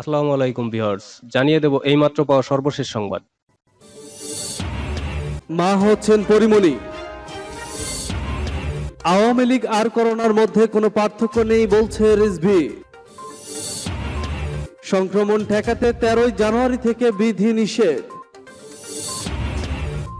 আসসালামু আলাইকুম ভিউয়ার্স, জানিয়ে দেব এইমাত্র পাওয়া সর্বশেষ সংবাদ। মা হচ্ছেন পরিমণি। আওয়ামী লীগ আর করোনার মধ্যে কোনো পার্থক্য নেই বলছে রিজভি। সংক্রমণ ঠেকাতে তেরোই জানুয়ারি থেকে বিধি নিষেধ।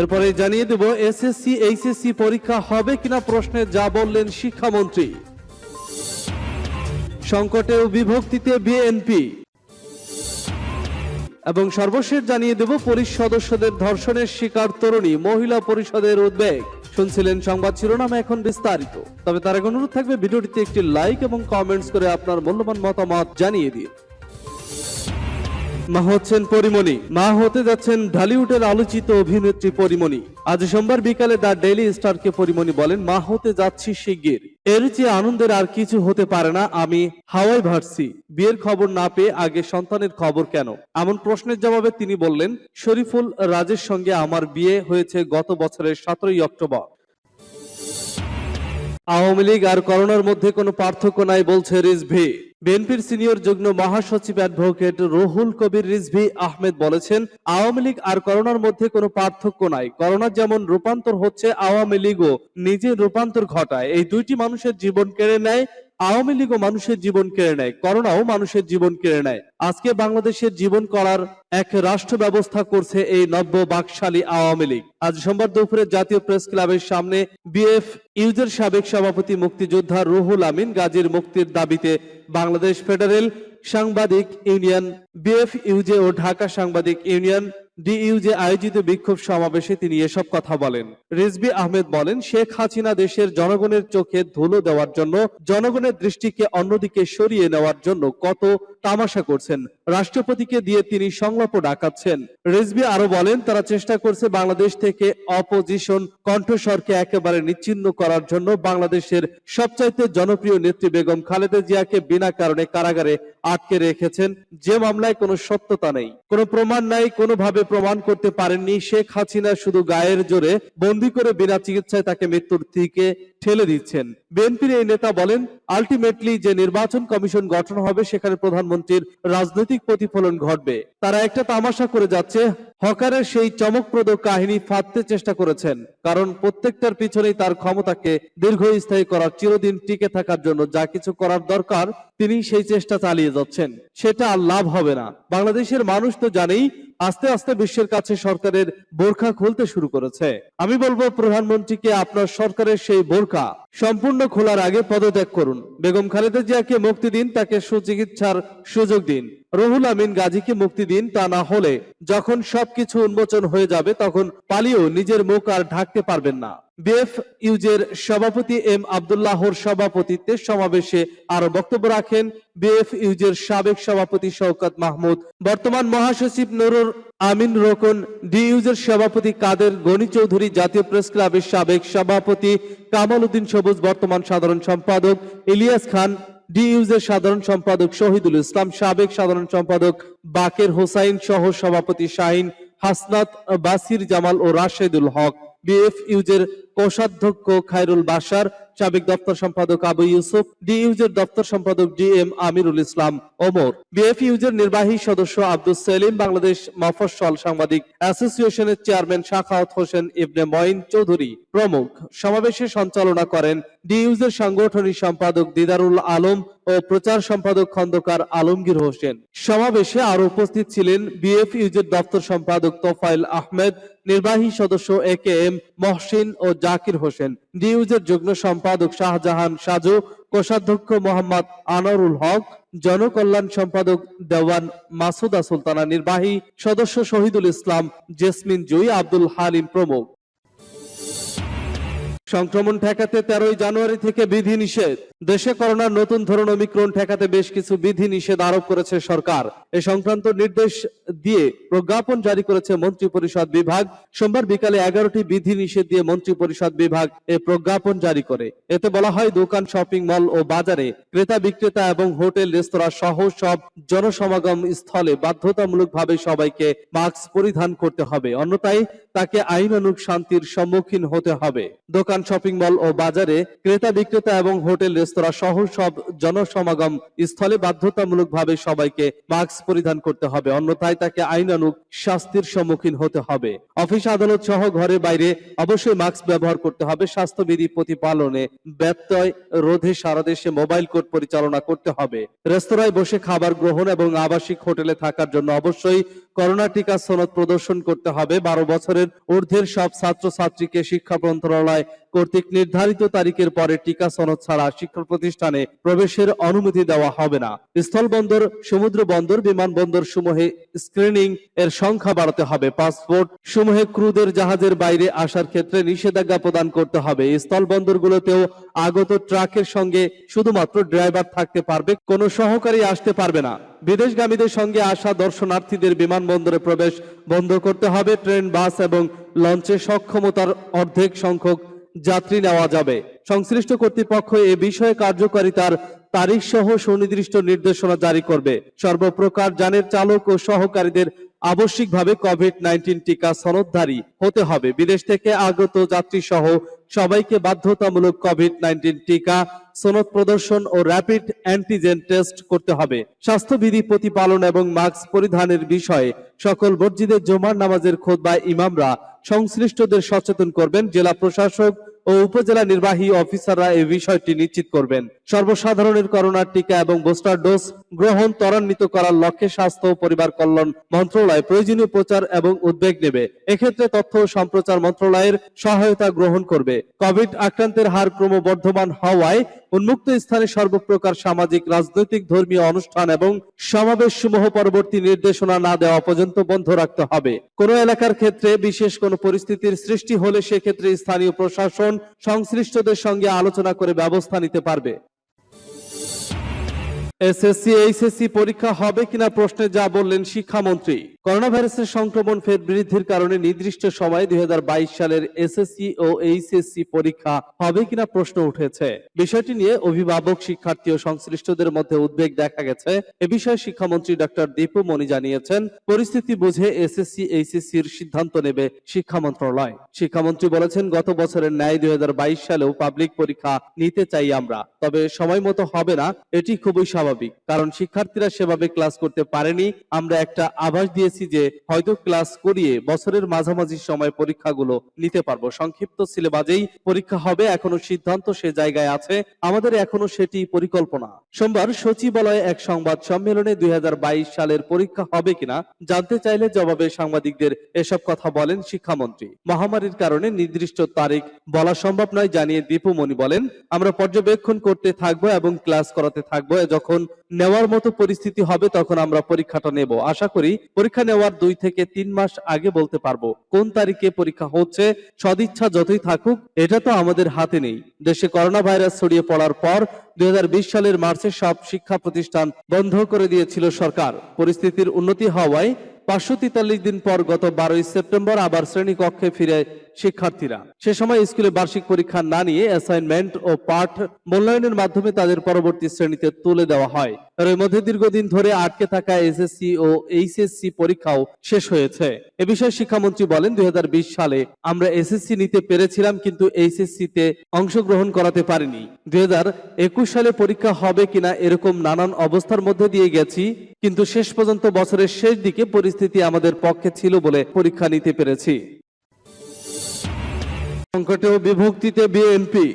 এরপরে জানিয়ে দেব, এসএসসি, এইচএসসি পরীক্ষা হবে কিনা প্রশ্নে যা বললেন শিক্ষামন্ত্রী। সংকটে ও বিভক্তিতে বিএনপি। এবং সর্বশেষ জানিয়ে দেব, পুলিশ সদস্যদের ধর্ষণের শিকার তরুণী মহিলা পরিষদের উদ্বেগ। শুনছিলেন সংবাদ শিরোনাম এখন বিস্তারিত। তবে তার এক অনুরোধ থাকবে, ভিডিওটিতে একটি লাইক এবং কমেন্টস করে আপনার মূল্যবান মতামত জানিয়ে দিন। মা হচ্ছেন পরিমণি। মা হতে যাচ্ছেন ঢালিউডের আলোচিত অভিনেত্রী পরিমণি। আজ সোমবার বিকালে দ্য ডেইলি স্টারকে পরিমণি বলেন, মা হতে যাচ্ছি শিগগির। এর চেয়ে আনন্দের আর কিছু হতে পারে না, আমি হাওয়াই ভার্সি বিয়ের খবর না পেয়ে আগে সন্তানের খবর কেন? এমন প্রশ্নের জবাবে তিনি বললেন, শরীফুল রাজের সঙ্গে আমার বিয়ে হয়েছে গত বছরের সতেরোই অক্টোবর। আওয়ামী লীগ আর করোনার মধ্যে কোনো পার্থক্য নাই, বলছে রিজভি। বিএনপির সিনিয়র যুগ্ম মহাসচিব অ্যাডভোকেট রুহুল কবির রিজভি আহমেদ বলেছেন, আওয়ামী লীগ আর করোনার মধ্যে কোনো পার্থক্য নাই। করোনা যেমন রূপান্তর হচ্ছে আওয়ামী লীগও নিজে রূপান্তর ঘটায়। এই দুইটি মানুষের জীবন কেড়ে নেয় আওয়ামী লীগও মানুষের জীবন কেড়ে নেয়, করোনাও মানুষের জীবন কেড়ে নেয়। আজকে বাংলাদেশের জীবন করার এক রাষ্ট্র ব্যবস্থা করছে এই নব্য বাকশালী আওয়ামী লীগ। আজ সোমবার দুপুরে জাতীয় প্রেস ক্লাবের সামনে বিএফ ইউজের সাবেক সভাপতি মুক্তিযোদ্ধা রুহুল আমিন গাজীর মুক্তির দাবিতে বাংলাদেশ ফেডারেল সাংবাদিক ইউনিয়ন, বিএফ ইউজে ও ঢাকা সাংবাদিক ইউনিয়ন ডিইউজে আয়োজিত বিক্ষোভ সমাবেশে তিনি এসব কথা বলেন। রিজবি আহমেদ বলেন, শেখ হাসিনা দেশের জনগণের চোখে ধুলো দেওয়ার জন্য, জনগণের দৃষ্টিকে অন্যদিকে সরিয়ে নেওয়ার জন্য কত তামাশা করছেন। রাষ্ট্রপতিকে দিয়ে তিনি সংলাপ ডাকাচ্ছেন। রিজবি আরও বলেন, তারা চেষ্টা করছে বাংলাদেশ থেকে অপোজিশন কণ্ঠস্বরকে একেবারে নিচ্ছিন্ন করার জন্য বাংলাদেশের সবচাইতে জনপ্রিয় নেত্রী বেগম খালেদা জিয়াকে বিনা কারণে কারাগারে আটকে রেখেছেন। যে মামলায় কোনো সত্যতা নেই, কোনো প্রমাণ নাই, কোনোভাবে প্রমাণ করতে পারেননি। শেখ হাসিনা শুধু গায়ের জোরে বন্দি করে বিনা চিকিৎসায় তাকে মৃত্যুর দিকে ঠেলে দিচ্ছেন। বিএনপির এই নেতা বলেন, আলটিমেটলি যে নির্বাচন কমিশন গঠন হবে, সেখানে প্রধানমন্ত্রীর রাজনৈতিক প্রতিফলন ঘটবে। তারা একটা তামাশা করে যাচ্ছে হকারের সেই চমকপ্রদ কাহিনী ফাঁদতে চেষ্টা করেছেন, কারণ প্রত্যেকটার পিছনেই তার ক্ষমতাকে দীর্ঘস্থায়ী করার চিরদিন টিকে থাকার জন্য যা কিছু করার দরকার, তিনি সেই চেষ্টা চালিয়ে যাচ্ছেন। সেটা আর লাভ হবে না। বাংলাদেশের মানুষ তো জানেই, আস্তে আস্তে বিশ্বের কাছে সরকারের বোরখা খুলতে শুরু করেছে। আমি বলব প্রধানমন্ত্রীকে আপনার সরকারের সেই বোরখা সম্পূর্ণ খোলার আগে পদত্যাগ করুন। বেগম খালেদা জিয়াকে মুক্তি দিন, তাকে সুচিকিৎসার সুযোগ দিন। রহুল আমিন গাজীকে মুক্তি দিন তা না হলে যখন সবকিছু উন্মোচন হয়ে যাবে, তখন পালিয়েও নিজের মুখ আর ঢাকতে পারবেন না। বিএফ ইউজের সভাপতি এম আবদুল্লাহর সভাপতিত্বে সমাবেশে আরও বক্তব্য রাখেন বিএফ ইউজের সাবেক সভাপতি শওকত মাহমুদ। বর্তমান মহাসচিব নুরুর আমিন রোকন, ডি ইউজের সভাপতি কাদের গণি চৌধুরী, জাতীয় প্রেস ক্লাবের সাবেক সভাপতি কামাল উদ্দিন সবুজ, বর্তমান সাধারণ সম্পাদক ইলিয়াস খান ডি ইউজের সাধারণ সম্পাদক শহীদুল ইসলাম, সাবেক সাধারণ সম্পাদক বাকের হোসাইন সহ সভাপতি শাহিন হাসনাত বাসির জামাল ও রাশেদুল হক। বিএফ ইউজের কোষাধ্যক্ষ খায়রুল বাশার, সাবেক দপ্তর সম্পাদক আবু ইউসুফ ডি ইউজের দপ্তর সম্পাদক D M Amirul Islam Omar. BF ইউজের নির্বাহী সদস্য আব্দুল সেলিম, বাংলাদেশ মফস্বল সাংবাদিক অ্যাসোসিয়েশনের চেয়ারম্যান শাখাওয়াত হোসেন ইবনে মঈন চৌধুরী প্রমুখ। সমাবেশে সঞ্চালনা করেন ডি ইউজের সাংগঠনিক সম্পাদক দিদারুল আলম ও প্রচার সম্পাদক খন্দকার আলমগীর হোসেন। সমাবেশে আরও উপস্থিত ছিলেন বিএফ ইউজের দপ্তর সম্পাদক তোফাইল আহমেদ, নির্বাহী সদস্য এ কে এম মহসিন ও জাকির হোসেন। নিউজের যুগ্ম সম্পাদক শাহজাহান সাজু, কোষাধ্যক্ষ মোহাম্মদ আনোয়ারুল হক, জনকল্যাণ সম্পাদক দেওয়ান মাসুদা সুলতানা নির্বাহী, সদস্য শহীদুল ইসলাম, জেসমিন জুই আব্দুল হালিম প্রমুখ। সংক্রমণ ঠেকাতে তেরোই জানুয়ারি থেকে বিধি নিষেধ দেশে করোনার নতুন ধরন অমিক্রণ ঠেকাতে বেশ কিছু বিধি নিষেধ আরোপ করেছে সরকার। এ সংক্রান্ত নির্দেশ দিয়ে প্রজ্ঞাপন জারি করেছে মন্ত্রী পরিষদ বিভাগ। সোমবার বিকালে এগারোটি বিধি নিষেধ দিয়ে মন্ত্রী পরিষদ বিভাগ এ প্রজ্ঞাপন জারি করে। এতে বলা হয়, দোকান, শপিং মল ও বাজারে ক্রেতা, বিক্রেতা এবং হোটেল, রেস্তোরাঁ সহ সব জনসমাগম স্থলে বাধ্যতামূলকভাবে সবাইকে মাস্ক পরিধান করতে হবে। অন্যথায় তাকে আইনানুগ শান্তির সম্মুখীন হতে হবে। দোকান দোকান শপিং মল ও বাজারে ক্রেতা, বিক্রেতা এবং হোটেল, রেস্তোরাঁ সহ সব জনসমাগম স্থলে বাধ্যতামূলকভাবে সবাইকে মাস্ক পরিধান করতে হবে। অন্যথায় তাকে আইনানুগ শাস্তির সম্মুখীন হতে হবে। অফিস আদালত সহ ঘরে বাইরে অবশ্যই মাস্ক ব্যবহার করতে হবে। স্বাস্থ্যবিধি প্রতিপালনে ব্যত্যয় রোধে সারা দেশে মোবাইল কোর্ট পরিচালনা করতে হবে। রেস্তোরাঁয় বসে খাবার গ্রহণ এবং আবাসিক হোটেলে থাকার জন্য অবশ্যই করোনা টিকা সনদ প্রদর্শন করতে হবে। বারো বছরের ঊর্ধ্বের সব ছাত্রছাত্রীকে শিক্ষা মন্ত্রণালয় কর্তৃক নির্ধারিত তারিখের পরে টিকা সনদ ছাড়া শিক্ষা প্রতিষ্ঠানে প্রবেশের অনুমতি দেওয়া হবে না। স্থলবন্দর, সমুদ্র বন্দর বিমানবন্দর সমূহে স্ক্রিনিং এর সংখ্যা বাড়াতে হবে। পাসপোর্ট সমূহে ক্রুদের জাহাজের বাইরে আসার ক্ষেত্রে নিষেধাজ্ঞা প্রদান করতে হবে। স্থল স্থলবন্দরগুলোতেও আগত ট্রাকের সঙ্গে শুধুমাত্র ড্রাইভার থাকতে পারবে, কোনো সহকারী আসতে পারবে না। বিদেশগামীদের সঙ্গে আসা দর্শনার্থীদের বিমানবন্দরে প্রবেশ বন্ধ করতে হবে। ট্রেন, বাস এবং লঞ্চে সক্ষমতার অর্ধেক সংখ্যক যাত্রী নেওয়া যাবে। সংশ্লিষ্ট কর্তৃপক্ষ এ বিষয়ে কার্যকারিতার তারিখ সহ সুনির্দিষ্ট নির্দেশনা জারি করবে। সর্বপ্রকার যানের চালক ও সহকারীদের আবশ্যিকভাবে কোভিড নাইন্টিন টিকা সনদধারী হতে হবে। বিদেশ থেকে আগত যাত্রী সহ সবাইকে বাধ্যতামূলক কোভিড নাইন্টিন টিকা, সনদ প্রদর্শন ও র্যাপিড অ্যান্টিজেন টেস্ট করতে হবে। স্বাস্থ্যবিধি প্রতিপালন এবং মাস্ক পরিধানের বিষয়ে সকল মসজিদের জমার নামাজের খোদ বা ইমামরা সংশ্লিষ্টদের সচেতন করবেন। জেলা প্রশাসক ও উপজেলা নির্বাহী অফিসাররা এই বিষয়টি নিশ্চিত করবেন। সর্বসাধারণের করোনার টিকা এবং বুস্টার ডোজ গ্রহণ ত্বরান্বিত করার লক্ষ্যে স্বাস্থ্য ও পরিবার কল্যাণ মন্ত্রণালয় প্রয়োজনীয় প্রচার এবং উদ্বেগ নেবে। এক্ষেত্রে তথ্য ও সম্প্রচার মন্ত্রণালয়ের সহায়তা গ্রহণ করবে। কোভিড আক্রান্তের হার ক্রমবর্ধমান হওয়ায় উন্মুক্ত স্থানে সর্বপ্রকার সামাজিক, রাজনৈতিক, ধর্মীয় অনুষ্ঠান এবং সমাবেশ সমূহ পরবর্তী নির্দেশনা না দেওয়া পর্যন্ত বন্ধ রাখতে হবে। কোন এলাকার ক্ষেত্রে বিশেষ কোন পরিস্থিতির সৃষ্টি হলে সেক্ষেত্রে স্থানীয় প্রশাসন সংশ্লিষ্টদের সঙ্গে আলোচনা করে ব্যবস্থা নিতে পারবে। এসএসসি, এইচএসসি পরীক্ষা হবে কিনা প্রশ্নে যা বললেন শিক্ষামন্ত্রী। করোনা ভাইরাসের সংক্রমণ ফের বৃদ্ধির কারণে নির্দিষ্ট সময়ে দুই সালের এসএসসি ও এইচএসসি পরীক্ষা হবে কিনা প্রশ্ন উঠেছে। বিষয়টি নিয়ে অভিভাবক, শিক্ষার্থী ও সংশ্লিষ্টদের মধ্যে উদ্বেগ দেখা গেছে। এ বিষয়ে শিক্ষামন্ত্রী ডক্টর দীপু মনি জানিয়েছেন, পরিস্থিতি বুঝে এসএসসি এইচএসসি এর সিদ্ধান্ত নেবে শিক্ষা মন্ত্রণালয়। শিক্ষামন্ত্রী বলেছেন, গত বছরের ন্যায় দুই হাজার বাইশ সালেও পাবলিক পরীক্ষা নিতে চাই আমরা। তবে সময় মতো হবে না, এটি খুবই স্বাভাবিক। কারণ শিক্ষার্থীরা সেভাবে ক্লাস করতে পারেনি। আমরা একটা আভাস দিয়েছি যে হয়তো ক্লাস করিয়ে বছরের মাঝামাঝি সময় পরীক্ষাগুলো নিতে পারব। সংক্ষিপ্ত সিলেবাজেই পরীক্ষা হবে, এখনও সিদ্ধান্ত সে জায়গায় আছে। আমাদের এখনও সেটি পরিকল্পনা। সোমবার সচিবালয়ে এক সংবাদ সম্মেলনে দুই হাজার বাইশ সালের পরীক্ষা হবে কিনা, জানতে চাইলে জবাবে সাংবাদিকদের এসব কথা বলেন শিক্ষামন্ত্রী। মহামারীর কারণে নির্দিষ্ট তারিখ বলা সম্ভব নয়, জানিয়ে দীপুমণি বলেন, আমরা পর্যবেক্ষণ করতে থাকব এবং ক্লাস করাতে থাকব যখন নেওয়ার মতো পরিস্থিতি হবে তখন আমরা পরীক্ষাটা নেব। আশা করি পরীক্ষা নেওয়ার দুই থেকে তিন মাস আগে বলতে পারব কোন তারিখে পরীক্ষা হচ্ছে। সদিচ্ছা যতই থাকুক, এটা তো আমাদের হাতে নেই। দেশে করোনা ভাইরাস ছড়িয়ে পড়ার পর দু হাজার বিশ সালের মার্চে সব শিক্ষা প্রতিষ্ঠান বন্ধ করে দিয়েছিল সরকার। পরিস্থিতির উন্নতি হওয়ায় পাঁচশো তেতাল্লিশ দিন পর গত বারোই সেপ্টেম্বর আবার শ্রেণীকক্ষে ফিরে শিক্ষার্থীরা। সে সময় স্কুলে বার্ষিক পরীক্ষা না নিয়ে অ্যাসাইনমেন্ট ও পাঠ মূল্যায়নের মাধ্যমে তাদের পরবর্তী শ্রেণীতে তুলে দেওয়া হয়। এর মধ্যে দীর্ঘদিন ধরে আটকে থাকা এসএসসি ও এইচএসসি পরীক্ষাও শেষ হয়েছে। এ বিষয়ে শিক্ষামন্ত্রী বলেন, দুই সালে আমরা এসএসসি নিতে পেরেছিলাম কিন্তু এইচএসসি তে অংশগ্রহণ করাতে পারিনি। দুই হাজার একুশ সালে পরীক্ষা হবে কিনা এরকম নানান অবস্থার মধ্যে দিয়ে গেছি, কিন্তু শেষ পর্যন্ত বছরের শেষ দিকে পরিস্থিতি আমাদের পক্ষে ছিল বলে পরীক্ষা নিতে পেরেছি। সংকটে ও বিভক্তিতে বিএনপি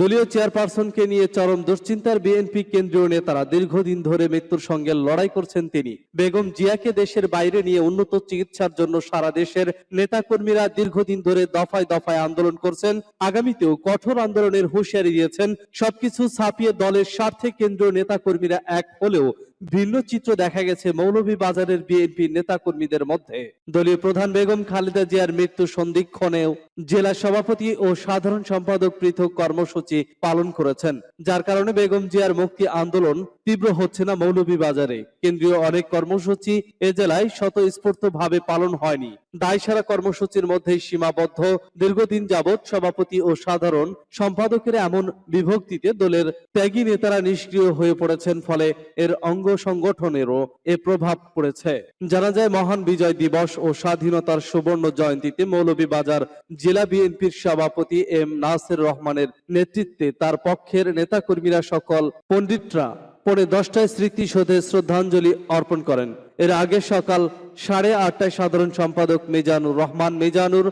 দলীয় চেয়ারপারসনকে নিয়ে চরম দুশ্চিন্তার বিএনপি কেন্দ্রীয় নেতারা দীর্ঘদিন ধরে মৃত্যুর সঙ্গে লড়াই করছেন তিনি। বেগম জিয়াকে দেশের বাইরে নিয়ে উন্নত চিকিৎসার জন্য সারা দেশের নেতাকর্মীরা দীর্ঘদিন ধরে দফায় দফায় আন্দোলন করছেন। আগামীতেও কঠোর আন্দোলনের হুঁশিয়ারি দিয়েছেন। সবকিছু ছাপিয়ে দলের স্বার্থে কেন্দ্রীয় নেতাকর্মীরা এক হলেও ভিন্ন চিত্র দেখা গেছে মৌলভীবাজারের বিএনপি নেতাকর্মীদের মধ্যে। দলীয় প্রধান বেগম খালেদা জিয়ার মৃত্যু সন্ধিক্ষণেও জেলা সভাপতি ও সাধারণ সম্পাদক পৃথক কর্মসূচি পালন করেছেন। যার কারণে বেগম জিয়ার মুক্তি আন্দোলন তীব্র হচ্ছে না মৌলভীবাজারে কেন্দ্রীয় অনেক কর্মসূচি এ জেলায় স্বতঃস্ফূর্ত ভাবে পালন হয়নি। দায়সারা কর্মসূচির মধ্যেই সীমাবদ্ধ। দীর্ঘদিন যাবৎ সভাপতি ও সাধারণ সম্পাদকের এমন বিভক্তিতে দলের ত্যাগী নেতারা নিষ্ক্রিয় হয়ে পড়েছেন। ফলে এর অঙ্গ সংগঠনেরও এ প্রভাব পড়েছে। জানা যায়, মহান বিজয় দিবস ও স্বাধীনতার সুবর্ণ জয়ন্তীতে মৌলভীবাজার জেলা বিএনপির সভাপতি এম নাসির রহমানের নেতৃত্বে তার পক্ষের নেতাকর্মীরা সকল পণ্ডিতরা পৌনে দশটায় স্মৃতিসৌধে শ্রদ্ধাঞ্জলি অর্পণ করেন। এর আগে সকাল সাড়ে আটটায় সাধারণ সম্পাদক মেজানুর রহমান মেজানুর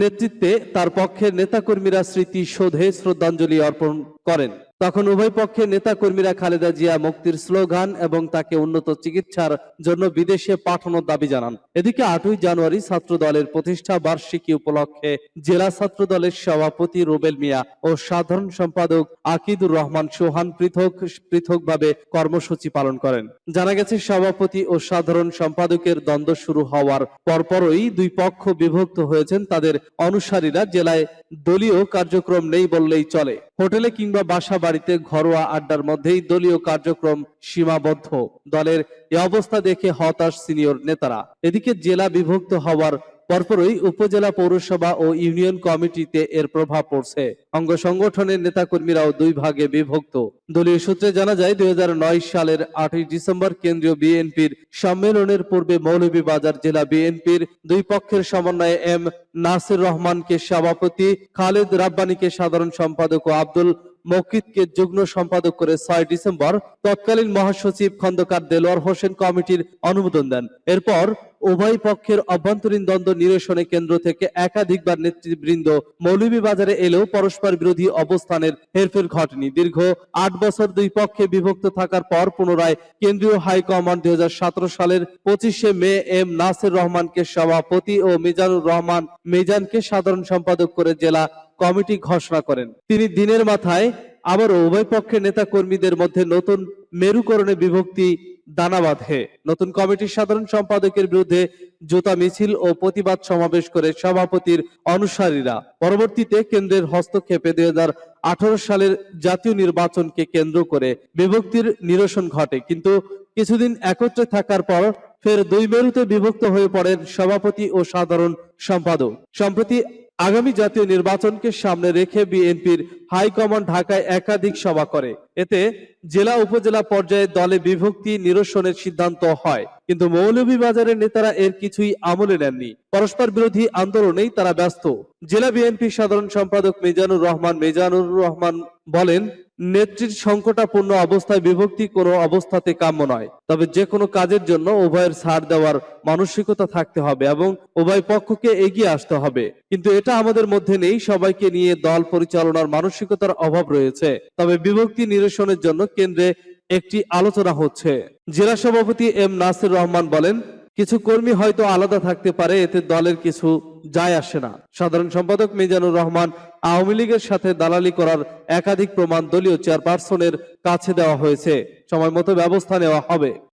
নেতৃত্বে তার পক্ষের নেতাকর্মীরা স্মৃতিসৌধে শ্রদ্ধাঞ্জলি অর্পণ করেন। তখন উভয় পক্ষের নেতাকর্মীরা খালেদা জিয়া মুক্তির স্লোগান এবং তাকে উন্নত চিকিৎসার জন্য বিদেশে পাঠানোর দাবি জানান। এদিকে আটই জানুয়ারি ছাত্র দলের প্রতিষ্ঠা বার্ষিকী উপলক্ষে জেলা ছাত্র দলের সভাপতি রুবেল মিয়া ও সাধারণ সম্পাদক আকিদুর রহমান সোহান পৃথক, পৃথকভাবে কর্মসূচি পালন করেন। জানা গেছে, সভাপতি ও সাধারণ সম্পাদকের দ্বন্দ্ব শুরু হওয়ার পরপরই দুই পক্ষ বিভক্ত হয়েছেন। তাদের অনুসারীরা জেলায় দলীয় কার্যক্রম নেই বললেই চলে। হোটেলে কিংবা বাসা বাড়িতে ঘরোয়া আড্ডার মধ্যেই দলীয় কার্যক্রম সীমাবদ্ধ। দলের এ অবস্থা দেখে হতাশ সিনিয়র নেতারা। এদিকে জেলা বিভক্ত হওয়ার পরপরই উপজেলা পৌরসভা ও ইউনিয়ন কমিটিতে এর প্রভাব পড়ছে। অঙ্গ সংগঠনের নেতাকর্মীরাও দুই ভাগে বিভক্ত। দলীয় সূত্রে জানা যায়, দুই হাজার নয় সালের আটই ডিসেম্বর কেন্দ্রীয় বিএনপির সম্মেলনের পূর্বে মৌলভীবাজার জেলা বিএনপির দুই পক্ষের সমন্বয়ে এম নাসির রহমানকে সভাপতি, খালেদ রাব্বানীকে সাধারণ সম্পাদক ও আব্দুল মকিদকে যুগ্ম সম্পাদক করে ছয় ডিসেম্বর তৎকালীন মহাসচিব খন্দকার দেলোয়ার হোসেন কমিটির অনুমোদন দেন। এরপর উভয় পক্ষের অভ্যন্তরীণ দ্বন্দ্ব নিরসনে কেন্দ্র থেকে একাধিকবার নেতৃবৃন্দ মৌলভীবাজারে এলেও পরস্পর বিরোধী অবস্থানের হেরফের ঘটেনি। দীর্ঘ আট বছর দুই পক্ষে বিভক্ত থাকার পর পুনরায় কেন্দ্রীয় হাইকমান্ড দুই হাজার সতেরো সালের পঁচিশে মে এম নাসির রহমানকে সভাপতি ও মিজানুর রহমান মিজানকে সাধারণ সম্পাদক করে জেলা কমিটি ঘোষণা করেন। তিনি দিনের মাথায় আবারও উভয় পক্ষের নেতা কর্মীদের মধ্যে নতুন মেরুকরণে বিভক্তি দানা বাঁধে। নতুন কমিটির সাধারণ সম্পাদকের বিরুদ্ধে জুতা, মিছিল ও প্রতিবাদ সমাবেশ করে সভাপতির অনুসারীরা। পরবর্তীতে কেন্দ্রের হস্তক্ষেপে দুই সালের জাতীয় নির্বাচনকে কেন্দ্র করে বিভক্তির নিরসন ঘটে। কিন্তু কিছুদিন একত্রে থাকার পর ফের দুই মেরুতে বিভক্ত হয়ে পড়েন সভাপতি ও সাধারণ সম্পাদক। সম্প্রতি আগামী জাতীয় নির্বাচনকে সামনে রেখে বিএনপির হাইকমান্ড ঢাকায় একাধিক সভা করে। এতে জেলা উপজেলা পর্যায়ে দলে বিভক্তি নিরসনের সিদ্ধান্ত হয়। কিন্তু মৌলভীবাজারের নেতারা এর কিছুই আমলে নেননি। পরস্পর বিরোধী আন্দোলনেই তারা ব্যস্ত। জেলা বিএনপির সাধারণ সম্পাদক মিজানুর রহমান মিজানুর রহমান বলেন নেত্রীর সংকটাপূর্ণ অবস্থায় বিভক্তি কোনো অবস্থাতে কাম্য নয়। তবে যে কোনো কাজের জন্য উভয়ের ছাড় দেওয়ার মানসিকতা থাকতে হবে এবং উভয় পক্ষকে এগিয়ে আসতে হবে। কিন্তু এটা আমাদের মধ্যে নেই, সবাইকে নিয়ে দল পরিচালনার মানসিকতার অভাব রয়েছে। তবে বিভক্তি নিরসনের জন্য কেন্দ্রে একটি আলোচনা হচ্ছে। জেলা সভাপতি এম নাসির রহমান বলেন, কিছু কর্মী হয়তো আলাদা থাকতে পারে, এতে দলের কিছু যায় আসে না। সাধারণ সম্পাদক মিজানুর রহমান আওয়ামী লীগের সাথে দালালি করার একাধিক প্রমাণ দলীয় চেয়ারপারসনের কাছে দেওয়া হয়েছে। সময় মতো ব্যবস্থা নেওয়া হবে।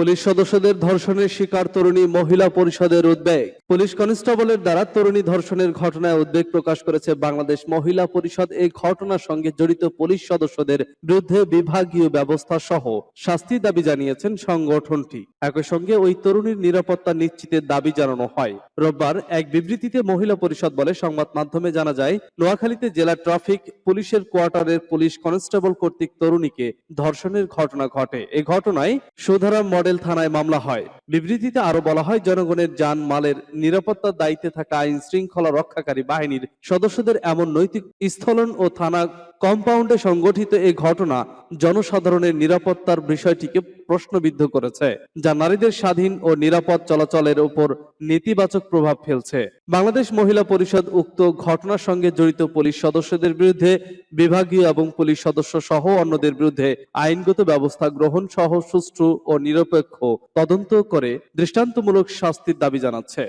পুলিশ সদস্যদের ধর্ষণের শিকার তরুণী মহিলা পরিষদের উদ্বেগ। পুলিশ কনস্টেবলের দ্বারা তরুণী ধর্ষণের ঘটনায় উদ্বেগ প্রকাশ করেছে বাংলাদেশ মহিলা পরিষদ। এই ঘটনার সঙ্গে জড়িত পুলিশ সদস্যদের বিরুদ্ধে বিভাগীয় ব্যবস্থা সহ শাস্তি দাবি জানিয়েছেন সংগঠনটি। একই সঙ্গে ওই তরুণীর নিরাপত্তা নিশ্চিতের দাবি জানানো হয়। রোববার এক বিবৃতিতে মহিলা পরিষদ বলে সংবাদ মাধ্যমে জানা যায়, নোয়াখালীতে জেলা ট্রাফিক পুলিশের কোয়ার্টারের পুলিশ কনস্টেবল কর্তৃক তরুণীকে ধর্ষণের ঘটনা ঘটে। এই ঘটনায় সুধারাম মডেল থানায় মামলা হয়। বিবৃতিতে আরও বলা হয়, জনগণের যান মালের নিরাপত্তার দায়িত্বে থাকা আইন শৃঙ্খলা রক্ষাকারী বাহিনীর সদস্যদের এমন নৈতিক স্থলন ও থানা কম্পাউন্ডে সংগঠিত এই ঘটনা জনসাধারণের নিরাপত্তার বিষয়টিকে প্রশ্নবিদ্ধ করেছে, যা নারীদের স্বাধীন ও নিরাপদ চলাচলের উপর নেতিবাচক প্রভাব ফেলছে। বাংলাদেশ মহিলা পরিষদ উক্ত ঘটনার সঙ্গে জড়িত পুলিশ সদস্যদের বিরুদ্ধে বিভাগীয় এবং পুলিশ সদস্য সহ অন্যদের বিরুদ্ধে আইনগত ব্যবস্থা গ্রহণ সহ সুষ্ঠু ও নিরপেক্ষ তদন্ত করে দৃষ্টান্তমূলক শাস্তির দাবি জানাচ্ছে।